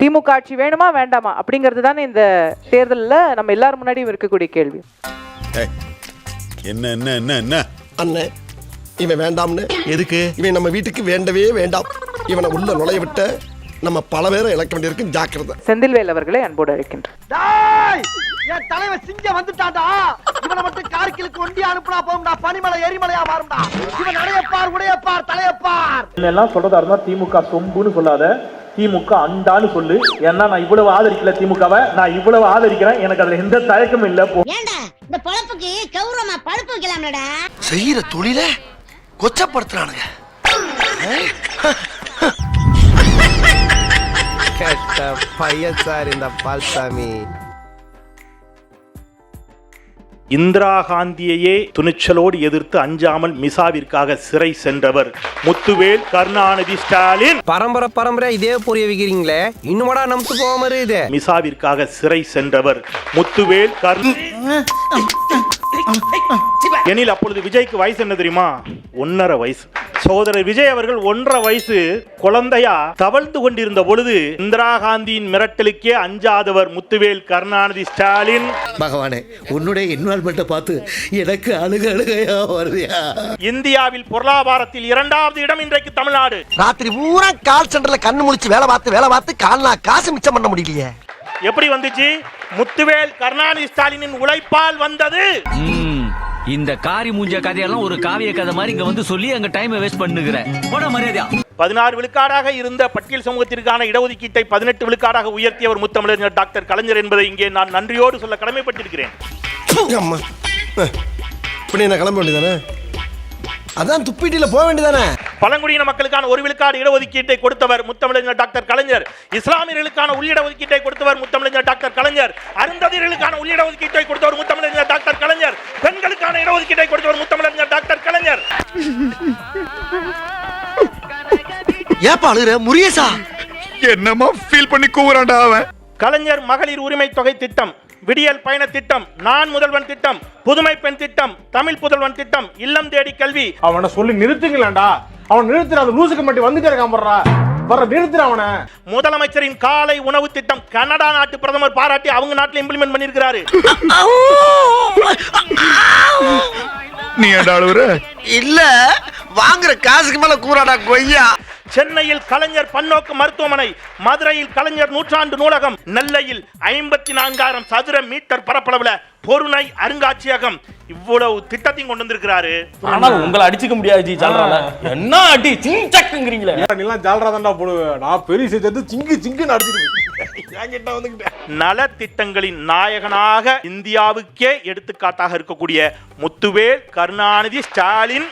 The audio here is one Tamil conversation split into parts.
திமுக ஆட்சி வேணுமா வேண்டாமா? அப்படிங்கிறது தானே இந்த தேர்தலில் நம்ம எல்லாரும் முன்னாடியும் இருக்கக்கூடிய கேள்வி. என்ன என்ன என்ன என்ன? அண்ணே இவன் வேண்டாம்னு. எதுக்கு? இவன் நம்ம வீட்டுக்கு வேண்டவே வேண்டாம். இவனை உள்ள நுழைய விட்ட நம்ம பல பேரை இழக்க வேண்டியிருக்கு ஜாக்கிரதை. செந்தில்வேல் அவர்களை அன்போடு அழைக்கின்றேன். என் தலைவன் சிங்க வந்துட்டான்டா. இவனை மட்டும் கார்கிலுக்கு ஒண்டி அனுப்புனா போகும்டா. பனிமலை எரிமலையா மாறும்டா. இவன் நடையப்பார் உடையப்பார் தலையப்பார். எல்லாம் சொல்றதா இருந்தா திமுக சொம்புன்னு சொல்லாத. திமுக அண்டான்னு சொல்லு. ஏன்னா நான் இவ்வளவு ஆதரிக்கல திமுகவை. நான் இவ்வளவு ஆதரிக்கிறேன். எனக்கு அதுல எந்த தயக்கமும் இல்ல போ. இந்த பொழப்புக்கு கௌரவமா பழுப்பு வைக்கலாம்லடா? செய்யற தொழில கொச்சப்படுத்துறானுங்க. கெட்ட பையன் சார் இந்த பால்சாமி. இந்திரா காந்தியையே துணிச்சலோடு எதிர்த்து அஞ்சாமல் மிசாவிற்காக சிறை சென்றவர் முத்துவேல் கருணாநிதி ஸ்டாலின். பரம்பரை பரம்பரை இதே புரிய வைக்கிறீங்களே. இன்னுமாடா நம்பிட்டு போகாம இருக்குது. மிசாவிற்காக சிறை சென்றவர் முத்துவேல் கருண் எனில் அப்பொழுது விஜய்க்கு வயசு என்ன தெரியுமா? ஒன்னரை வயசு. சகோதரர் விஜய் அவர்கள் ஒன்றரை வயசு குழந்தையா தவழ்ந்து கொண்டிருந்த பொழுது இந்திரா காந்தியின் மிரட்டலுக்கே அஞ்சாதவர் முத்துவேல் கருணாநிதி ஸ்டாலின். பகவானே உன்னுடைய இன்வால்மெண்ட்டை பார்த்து எனக்கு அழுக அழுகையா வருதியா இந்தியாவில் பொருளாதாரத்தில் இரண்டாவது இடம் இன்றைக்கு தமிழ்நாடு. ராத்திரி பூரா கால் சென்டர்ல கண்ணு முழிச்சு வேலை பார்த்து வேலை பார்த்து கால்னா காசு மிச்சம் பண்ண முடியலையே. எப்படி வந்துச்சு? முத்துவேல் கருணாநிதி ஸ்டாலினின் உழைப்பால் வந்தது. இந்த காரி மூஞ்ச கதையெல்லாம் ஒரு காவிய கதை மாதிரி இங்க வந்து சொல்லி அங்க டைம் வேஸ்ட் பண்ணுகிற. போட மரியாதையா. பதினாறு விழுக்காடாக இருந்த பட்டியல் சமூகத்திற்கான இடஒதுக்கீட்டை பதினெட்டு விழுக்காடாக உயர்த்தியவர் முத்தமிழர் டாக்டர் கலைஞர் என்பதை இங்கே நான் நன்றியோடு சொல்ல கடமைப்பட்டிருக்கிறேன். இப்படி என்ன கிளம்ப வேண்டியதானே? அதான் துப்பிட்டில போக வேண்டியதானே? பழங்குடியின மக்களுக்கான ஒரு விழுக்காடு இடஒதுக்கீட்டை கொடுத்தவர் முத்தமிழர் டாக்டர் கலைஞர். இஸ்லாமியர்களுக்கான உள்ளிட ஒதுக்கீட்டை கொடுத்தவர் முத்தமிழர் டாக்டர் கலைஞர். அருந்ததியர்களுக்கான உள்ளிட ஒதுக்கீட்டை கொடுத்தவர் முத்தமிழர் டாக்டர் கலைஞர். பெண்களுக்கான இடஒதுக்கீட்டை கொடுத்தவர் முத்தமிழர் டாக்டர் கலைஞர். ஏப்பா அழுகுற? முரியசா என்னமா ஃபீல் பண்ணி கூவுறான்டா அவன். கலைஞர் மகளிர் உரிமை தொகை திட்டம் விடியல் பயண திட்டம் நான் முதல்வன் திட்டம் புதுமை பெண் திட்டம் தமிழ் புதல்வன் திட்டம் இல்லம் தேடி கல்வி. அவனை சொல்லி நிறுத்துங்களேன்டா. அவன் நிறுத்துற அந்த லூசுக்கு மட்டும் வந்துட்டே இருக்கான் போடுறா. வர நிறுத்துற அவனை. முதலமைச்சரின் காலை உணவு திட்டம் கனடா நாட்டு பிரதமர் பாராட்டி அவங்க நாட்டில் இம்ப்ளிமெண்ட் பண்ணியிருக்கிறாரு. நீ இல்ல வாங்குற காசுக்கு மேல கூறாடா கொய்யா. சென்னையில் கலைஞர் பன்னோக்கு மருத்துவமனை மதுரையில் கலைஞர் நூற்றாண்டு நூலகம் நெல்லையில் ஐம்பத்தி நான்காயிரம் சதுர மீட்டர் பரப்பளவுல பொருணை அருங்காட்சியகம். இவ்வளவு திட்டத்தையும் கொண்டு வந்திருக்கிறாரு. ஆனா உங்களை அடிச்சுக்க முடியாது ஜி ஜால்ரால. என்ன அடி சிங்சக்குங்கிறீங்களே நீ எல்லாம் ஜால்ரா தான்டா போடுவேன் நான் பெரிய சேர்த்து சிங்கு சிங்குன்னு அடிச்சிருக்கேன் என்கிட்ட வந்துகிட்டேன் நல திட்டங்களின் நாயகனாக இந்தியாவுக்கே எடுத்துக்காட்டாக இருக்கக்கூடிய முத்துவேல் கருணாநிதி ஸ்டாலின்.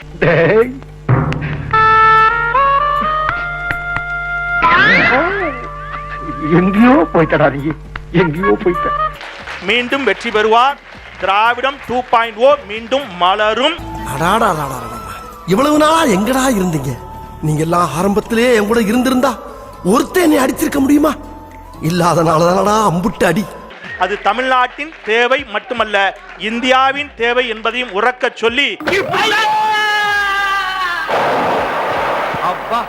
எங்கேயோ போயிட்டடா நீ எங்கேயோ போயிட்ட மீண்டும் வெற்றி பெறுவார். திராவிடம் டூ பாயிண்ட் ஓ மீண்டும் மலரும். அடாடா இவ்வளவு நாளா எங்கடா இருந்தீங்க? நீங்க எல்லாம் ஆரம்பத்திலே என் கூட இருந்திருந்தா ஒருத்தன் என்னை அடிச்சிருக்க முடியுமா? இல்லாதனாலதானடா அம்புட்டு அடி. அது தமிழ்நாட்டின் தேவை மட்டுமல்ல இந்தியாவின் தேவை என்பதையும் உறக்கச் சொல்லி. அப்பா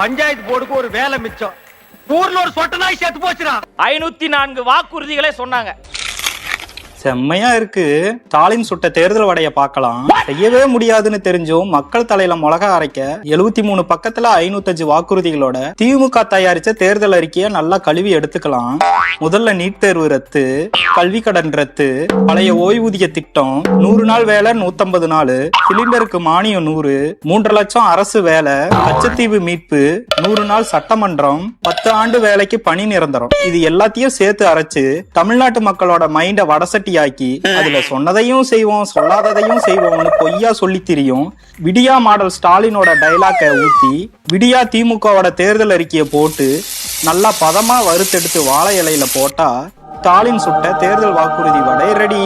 பஞ்சாயத்து போர்டுக்கு ஒரு வேலை மிச்சம். ஊர்ல ஒரு சொட்ட நாய் செத்து போச்சுடா. ஐநூத்தி நான்கு வாக்குறுதிகளே சொன்னாங்க. செம்மையா இருக்கு. ஸ்டாலின் சுட்ட தேர்தல் வடைய பார்க்கலாம். செய்யவே முடியாதுன்னு தெரிஞ்சும் மக்கள் தலையில மிளகா அரைக்க எழுபத்தி மூணு பக்கத்துல ஐநூத்தஞ்சு வாக்குறுதிகளோட திமுக தயாரிச்ச தேர்தல் அறிக்கையை நல்லா கழுவி எடுத்துக்கலாம். முதல்ல நீட் தேர்வு ரத்து கல்வி கடன் ரத்து பழைய ஓய்வூதிய திட்டம் நூறு நாள் வேலை நூத்தம்பது நாள் சிலிண்டருக்கு மானியம் நூறு மூன்று லட்சம் அரசு வேலை கச்சத்தீவு மீட்பு நூறு நாள் சட்டமன்றம் பத்து ஆண்டு வேலைக்கு பணி நிரந்தரம். இது எல்லாத்தையும் சேர்த்து அரைச்சு தமிழ்நாட்டு மக்களோட மைண்ட வடசட்டியாக்கி அதுல சொன்னதையும் செய்வோம் சொல்லாததையும் செய்வோம்னு பொய்யா சொல்லி திரியும். விடியா மாடல் ஸ்டாலினோட டைலாக்கை ஊத்தி விடியா திமுகவோட தேர்தல் அறிக்கையை போட்டு நல்லா பதமா வறுத்தெடுத்து வாழை இலையில போட்டா ஸ்டாலின் சுட்ட தேர்தல் வாக்குறுதி வடை ரெடி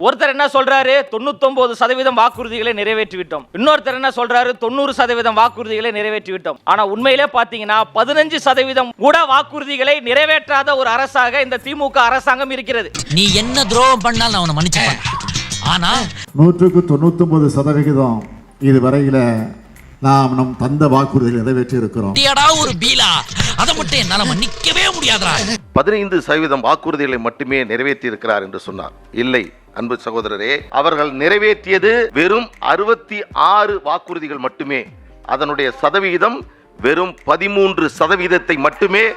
ஒருத்தர் என்ன சொல்றாரு? தொண்ணூத்தொன்பது சதவீதம் வாக்குறுதிகளை நிறைவேற்றி விட்டோம் இன்னொருத்தர் என்ன சொல்றாரு? தொண்ணூறு சதவீதம் வாக்குறுதிகளை நிறைவேற்றி விட்டோம் ஆனா உண்மையிலே பாத்தீங்கன்னா பதினஞ்சு சதவீதம் கூட வாக்குறுதிகளை நிறைவேற்றாத ஒரு அரசாக இந்த திமுக அரசாங்கம் இருக்கிறது. நீ என்ன துரோகம் பண்ணாலும் அவனை மன்னிச்சுப்பான். ஆனா நூற்றுக்கு தொண்ணூத்தொன்பது சதவிகிதம் இதுவரையில் நாம் நம் தந்த வாக்குறுதிகளை நிறைவேற்றி இருக்கிறோம் ஒரு பீலா. அதை மட்டும் என்னால மன்னிக்கவே முடியாதுடா. பதினைந்து சதவீதம் வாக்குறுதிகளை மட்டுமே நிறைவேற்றி இருக்கிறார் என்று சொன்னார். இல்லை அன்பு சகோதரரே அவர்கள் நிறைவேற்றியது வெறும் அறுபத்தி ஆறு வாக்குறுதிகள் மட்டுமே. அதனுடைய சதவீதம் வெறும் பதிமூன்று சதவீதத்தை மட்டுமே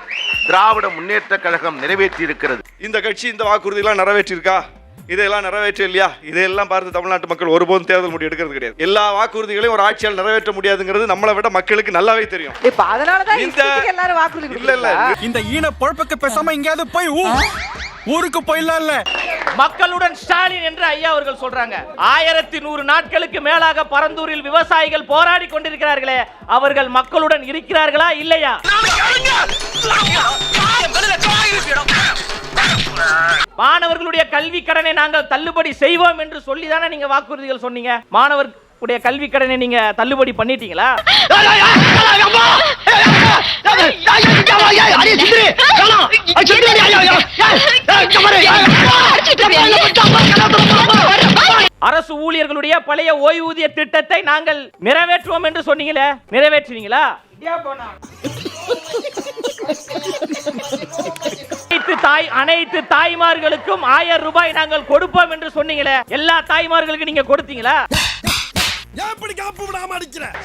திராவிட முன்னேற்ற கழகம் நிறைவேற்றி இருக்கிறது இந்த கட்சி இந்த வாக்குறுதியெல்லாம் நிறைவேற்றிருக்கா இதையெல்லாம் நிறைவேற்ற இல்லையா? இதையெல்லாம் பார்த்து தமிழ்நாட்டு மக்கள் ஒருபோதும் தேர்தல் முடிவு எடுக்கிறது கிடையாது. எல்லா வாக்குறுதிகளையும் ஒரு ஆட்சியால் நிறைவேற்ற முடியாதுங்கிறது நம்மளை விட மக்களுக்கு நல்லாவே தெரியும். இந்த- இல்ல இல்ல? இந்த ஈன பொழப்புக்கு பேசாம எங்கேயாவது போய் ஊருக்கு போயிடலாம்ல. மக்களுடன் ஸ்டாலின் என்று ஐயா அவர்கள் சொல்றாங்க. ஆயிரத்தி நூறு நாட்களுக்கு மேலாக பரந்தூரில் விவசாயிகள் போராடி கொண்டிருக்கிறார்களே அவர்கள் மக்களுடன் இருக்கிறார்களா இல்லையா? மாணவர்களுடைய கல்வி கடனை நாங்கள் தள்ளுபடி செய்வோம் என்று சொல்லி தானே நீங்க வாக்குறுதிகள் சொன்னீங்க? மாணவர்களுடைய கல்வி கடனை நீங்க தள்ளுபடி பண்ணிட்டீங்களா? அரசு ஊழியர்களுடைய பழைய ஓய்வூதிய திட்டத்தை நாங்கள் நிறைவேற்றுவோம் என்று சொன்னீங்களே நிறைவேற்றினீங்களா? அனைத்து தாய் அனைத்து தாய்மார்களுக்கும் ஆயிரம் ரூபாய் நாங்கள் கொடுப்போம் என்று சொன்னீங்களே எல்லா தாய்மார்களுக்கும் நீங்க கொடுத்தீங்களா?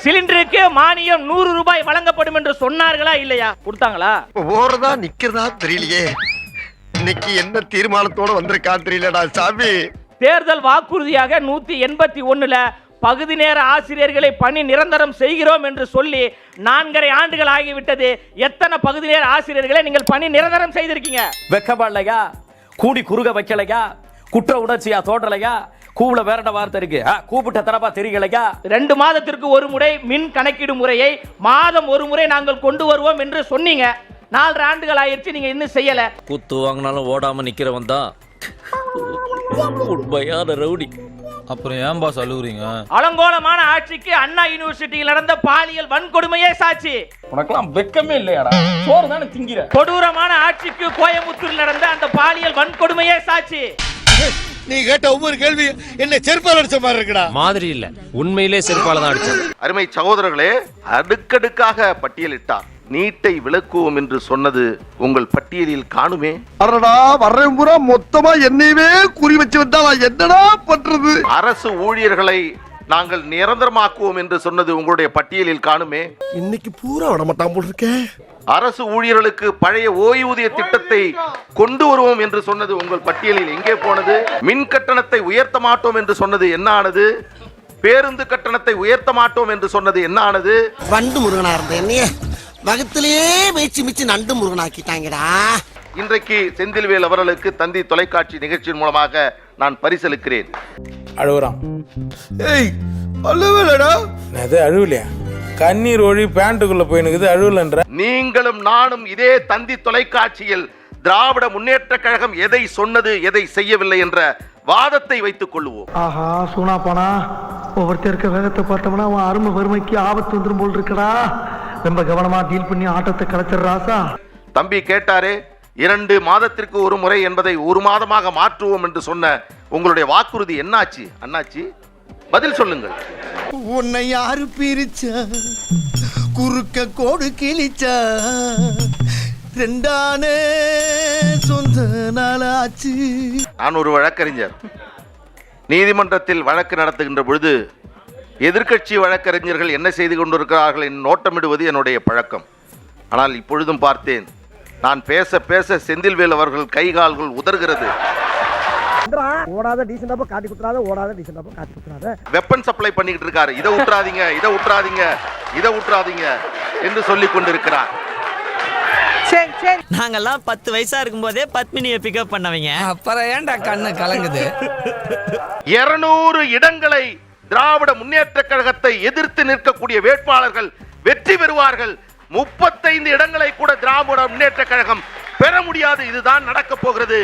சிலிண்டருக்கு மானியம் நூறு ரூபாய் வழங்கப்படும் என்று சொன்னார்களா இல்லையா? கொடுத்தாங்களா? ஓரதா நிக்கிறதா தெரியலையே. இன்னைக்கு என்ன தீர்மானத்தோட வந்திருக்கா தெரியலடா சாமி. தேர்தல் வாக்குறுதியாக நூத்தி எண்பத்தி ஒண்ணுல பகுதி நேர ஆசிரியர்களை பணி நிரந்தரம் செய்கிறோம் என்று சொல்லி நான்கரை ஆண்டுகள் ஆகிவிட்டது. எத்தனை பகுதி நேர ஆசிரியர்களை நீங்கள் பணி நிரந்தரம் செய்திருக்கீங்க? வெக்கப்படலையா கூடி குறுக வைக்கலையா? குற்ற உணர்ச்சியா தோன்றலையா? கூவுல வேற வார்த்தை இருக்கு. கூப்பிட்ட தரப்பா தெரியலையா ரெண்டு மாதத்திற்கு ஒரு முறை மின் கணக்கீடு முறையை மாதம் ஒரு முறை நாங்கள் கொண்டு வருவோம் என்று சொன்னீங்க. நாலரை ஆண்டுகள் ஆயிடுச்சு நீங்க இன்னும் செய்யல. குத்து வாங்கினாலும் ஓடாம நிக்கிறவன் தான். உண்மையான ரவுடி. அப்புறம் ஏன் பாஸ் அழுகுறீங்க அலங்கோலமான ஆட்சிக்கு அண்ணா யூனிவர்சிட்டியில் நடந்த பாலியல் வன்கொடுமையே சாட்சி. உனக்கெல்லாம் வெக்கமே இல்லையாடா? சோறு தானே திங்கிற. கொடூரமான ஆட்சிக்கு கோயம்புத்தூரில் நடந்த அந்த பாலியல் வன்கொடுமையே சாட்சி. நீ கேட்ட ஒவ்வொரு கேள்வி என்ன செருப்பால் அடிச்ச மாதிரி இருக்குடா. மாதிரி இல்ல. உண்மையிலே செருப்பால தான் அடிச்சது அருமை சகோதரர்களே அடுக்கடுக்காக பட்டியலிட்டார். நீட்டை விளக்குவோம் என்று சொன்னது உங்கள் பட்டியலில் காணுமே. அடடா வர்றேன் பூரா மொத்தமா என்னையவே குறி வச்சு நான் என்னடா பண்றது? அரசு ஊழியர்களை நாங்கள் நிரந்தரமாக்குவோம் என்று சொன்னது உங்களுடைய பட்டியலில் காணுமே. இன்னைக்கு பூரா விட மாட்டான் போல் இருக்கே அரசு ஊழியர்களுக்கு பழைய ஓய்வூதிய திட்டத்தை கொண்டு வருவோம் என்று சொன்னது உங்கள் பட்டியலில் எங்கே போனது? மின் கட்டணத்தை உயர்த்த மாட்டோம் என்று சொன்னது என்ன ஆனது? பேருந்து கட்டணத்தை உயர்த்த மாட்டோம் என்று சொன்னது என்ன ஆனது? வண்டு முருகனா இருந்த என்னைய வகத்திலேயே மேய்ச்சி மிச்சு நண்டு முருகனாக்கிட்டாங்கடா. இன்றைக்கு செந்தில்வேல் அவர்களுக்கு தந்தி தொலைக்காட்சி நிகழ்ச்சியின் மூலமாக நான் பரிசளிக்கிறேன். அழுகுறான். ஏய் அல்லவேலடா அது அழுவலையா? கண்ணீர் ஒழி பேண்ட்டுக்குள்ள போயினுக்குது அழுவலன்ற. நீங்களும் நானும் இதே தந்தி தொலைக்காட்சியில் திராவிட முன்னேற்ற கழகம் எதை சொன்னது எதை செய்யவில்லை என்ற வாதத்தை வைத்துக் கொள்வோம் ஆஹா சூனா போனா. ஒவ்வொருத்தர் இருக்க வேகத்தை பார்த்தோம்னா அவன் அருமை வறுமைக்கு ஆபத்து வந்துரும் போல் இருக்கடா. ரொம்ப கவனமா டீல் பண்ணி ஆட்டத்தை கலைச்சிடுறாசா தம்பி கேட்டாரே இரண்டு மாதத்திற்கு ஒரு முறை என்பதை ஒரு மாதமாக மாற்றுவோம் என்று சொன்ன உங்களுடைய வாக்குறுதி என்னாச்சு? அண்ணாச்சி பதில் சொல்லுங்கள். உன்னை யாரு பிரிச்சா? குறுக்க கோடு கிழிச்சா? ரெண்டானே சொந்த நாளாச்சு. நான் ஒரு வழக்கறிஞர். நீதிமன்றத்தில் வழக்கு நடத்துகின்ற பொழுது எதிர்க்கட்சி வழக்கறிஞர்கள் என்ன செய்து கொண்டிருக்கிறார்கள் என்று நோட்டமிடுவது என்னுடைய பழக்கம். ஆனால் இப்பொழுதும் பார்த்தேன் நான் பேச பேச செந்தில்வேல் அவர்கள் கை கால்கள் உதறுகிறது. ஓடாத டீசெண்டாப்ப காட்டி குத்துறாத ஓடாத டீசெண்டாப்ப காட்டி குத்துறாத. வெப்பன் சப்ளை பண்ணிக்கிட்டு இருக்காரு. இதை விட்டுறாதீங்க இதை விட்டுறாதீங்க இதை விட்டுறாதீங்க என்று சொல்லிக் கொண்டிருக்கிறார். சரி சரி. நாங்கெல்லாம் பத்து வயசா இருக்கும்போதே பத்மினியை பிக்கப் பண்ணவங்க. அப்புறம் ஏன்டா கண்ணு கலங்குது? இருநூறு இடங்களை திராவிட முன்னேற்ற கழகத்தை எதிர்த்து நிற்கக்கூடிய வேட்பாளர்கள் வெற்றி பெறுவார்கள். முப்பத்தைந்து இடங்களை கூட திராவிட முன்னேற்ற கழகம் பெற முடியாது. இதுதான் நடக்கப் போகிறது.